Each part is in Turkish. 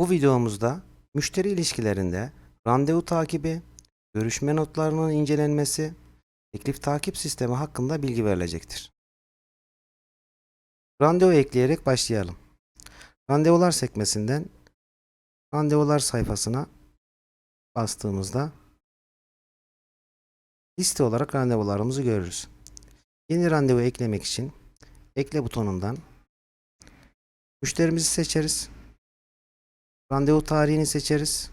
Bu videomuzda müşteri ilişkilerinde randevu takibi, görüşme notlarının incelenmesi, teklif takip sistemi hakkında bilgi verilecektir. Randevu ekleyerek başlayalım. Randevular sekmesinden randevular sayfasına bastığımızda liste olarak randevularımızı görürüz. Yeni randevu eklemek için ekle butonundan müşterimizi seçeriz. Randevu tarihini seçeriz.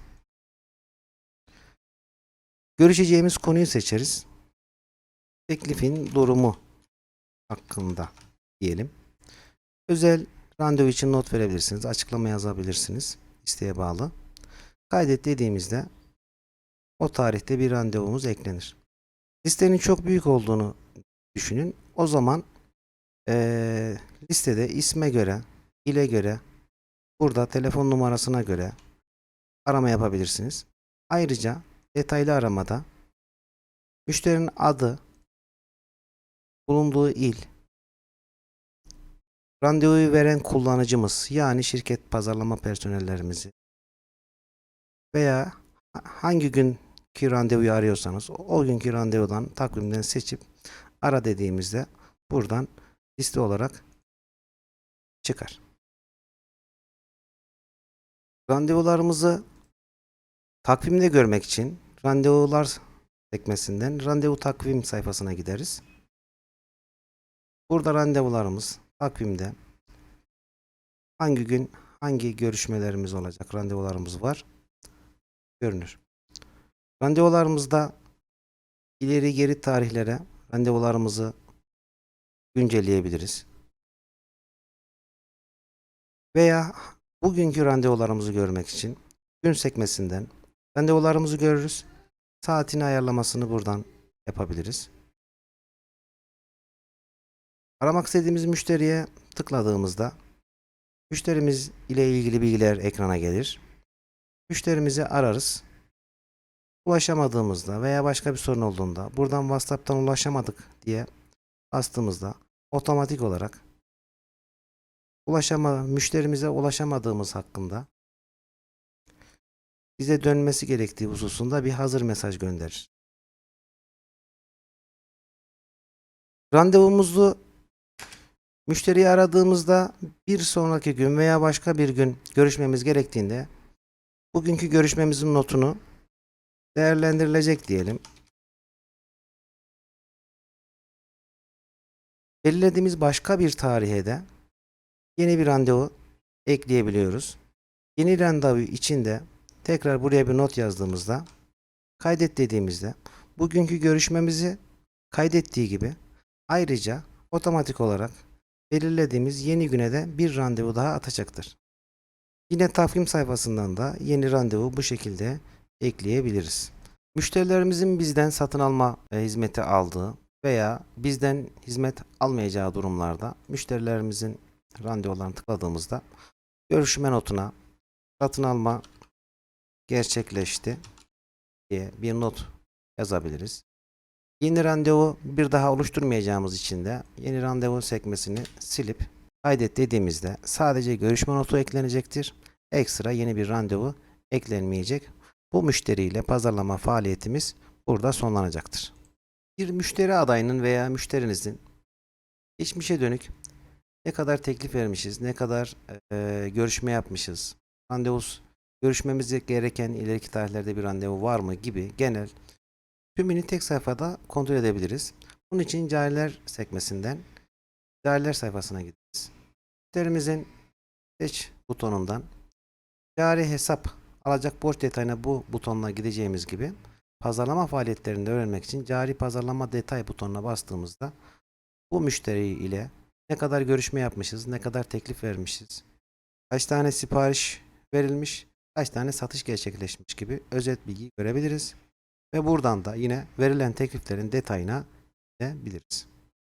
Görüşeceğimiz konuyu seçeriz. Teklifin durumu hakkında diyelim. Özel randevu için not verebilirsiniz. Açıklama yazabilirsiniz. İsteğe bağlı. Kaydet dediğimizde o tarihte bir randevumuz eklenir. Listenin çok büyük olduğunu düşünün. O zaman eee, listede isme göre, ile göre, burada telefon numarasına göre arama yapabilirsiniz. Ayrıca detaylı aramada müşterinin adı, bulunduğu il, randevuyu veren kullanıcımız yani şirket pazarlama personellerimizi veya hangi günkü randevuyu arıyorsanız o, günkü randevudan takvimden seçip ara dediğimizde buradan liste olarak çıkar. Randevularımızı takvimde görmek için randevular sekmesinden randevu takvim sayfasına gideriz. Burada randevularımız takvimde hangi gün hangi görüşmelerimiz olacak randevularımız var görünür. Randevularımızda ileri geri tarihlere randevularımızı güncelleyebiliriz. Veya bugünkü randevularımızı görmek için gün sekmesinden randevularımızı görürüz. Saatini ayarlamasını buradan yapabiliriz. Aramak istediğimiz müşteriye tıkladığımızda müşterimiz ile ilgili bilgiler ekrana gelir. Müşterimizi ararız. Ulaşamadığımızda veya başka bir sorun olduğunda buradan WhatsApp'tan ulaşamadık diye bastığımızda otomatik olarak ulaşama müşterimize ulaşamadığımız hakkında bize dönmesi gerektiği hususunda bir hazır mesaj gönderir. Randevumuzu müşteriyi aradığımızda bir sonraki gün veya başka bir gün görüşmemiz gerektiğinde bugünkü görüşmemizin notunu değerlendirilecek diyelim. Belirlediğimiz başka bir tarihe de yeni bir randevu ekleyebiliyoruz. Yeni randevu içinde tekrar buraya bir not yazdığımızda kaydet dediğimizde bugünkü görüşmemizi kaydettiği gibi ayrıca otomatik olarak belirlediğimiz yeni güne de bir randevu daha atacaktır. Yine takvim sayfasından da yeni randevu bu şekilde ekleyebiliriz. Müşterilerimizin bizden satın alma e, hizmeti aldığı veya bizden hizmet almayacağı durumlarda müşterilerimizin randevularını tıkladığımızda görüşme notuna satın alma gerçekleşti diye bir not yazabiliriz. Yeni randevu bir daha oluşturmayacağımız için de yeni randevu sekmesini silip kaydet dediğimizde sadece görüşme notu eklenecektir. Ekstra yeni bir randevu eklenmeyecek. Bu müşteriyle pazarlama faaliyetimiz burada sonlanacaktır. Bir müşteri adayının veya müşterinizin geçmişe dönük ne kadar teklif vermişiz, ne kadar eee, görüşme yapmışız, randevus görüşmemiz gereken ileriki tarihlerde bir randevu var mı gibi genel tümünü tek sayfada kontrol edebiliriz. Bunun için cariler sekmesinden cariler sayfasına gideriz. Müşterimizin seç butonundan cari hesap alacak borç detayına bu butonla gideceğimiz gibi pazarlama faaliyetlerini öğrenmek için cari pazarlama detay butonuna bastığımızda bu müşteri ile ne kadar görüşme yapmışız, ne kadar teklif vermişiz, kaç tane sipariş verilmiş, kaç tane satış gerçekleşmiş gibi özet bilgi görebiliriz. Ve buradan da yine verilen tekliflerin detayına gidebiliriz.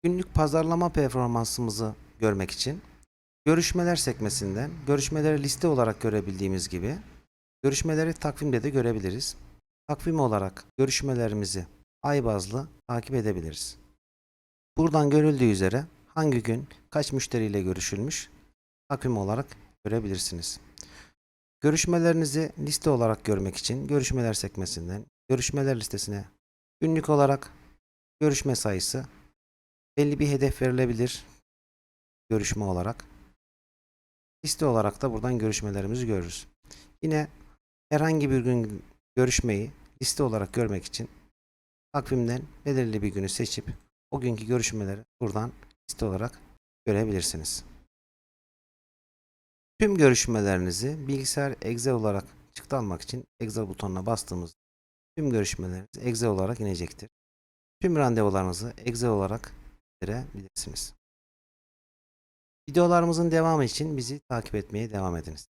Günlük pazarlama performansımızı görmek için görüşmeler sekmesinden görüşmeleri liste olarak görebildiğimiz gibi görüşmeleri takvimde de görebiliriz. Takvim olarak görüşmelerimizi ay bazlı takip edebiliriz. Buradan görüldüğü üzere hangi gün kaç müşteriyle görüşülmüş takvim olarak görebilirsiniz. Görüşmelerinizi liste olarak görmek için görüşmeler sekmesinden görüşmeler listesine günlük olarak görüşme sayısı belli bir hedef verilebilir görüşme olarak. Liste olarak da buradan görüşmelerimizi görürüz. Yine herhangi bir gün görüşmeyi liste olarak görmek için takvimden belirli bir günü seçip o günkü görüşmeleri buradan liste olarak görebilirsiniz. Tüm görüşmelerinizi bilgisayar Excel olarak çıktı almak için Excel butonuna bastığımızda tüm görüşmeleriniz Excel olarak inecektir. Tüm randevularınızı Excel olarak görebilirsiniz. Videolarımızın devamı için bizi takip etmeye devam ediniz.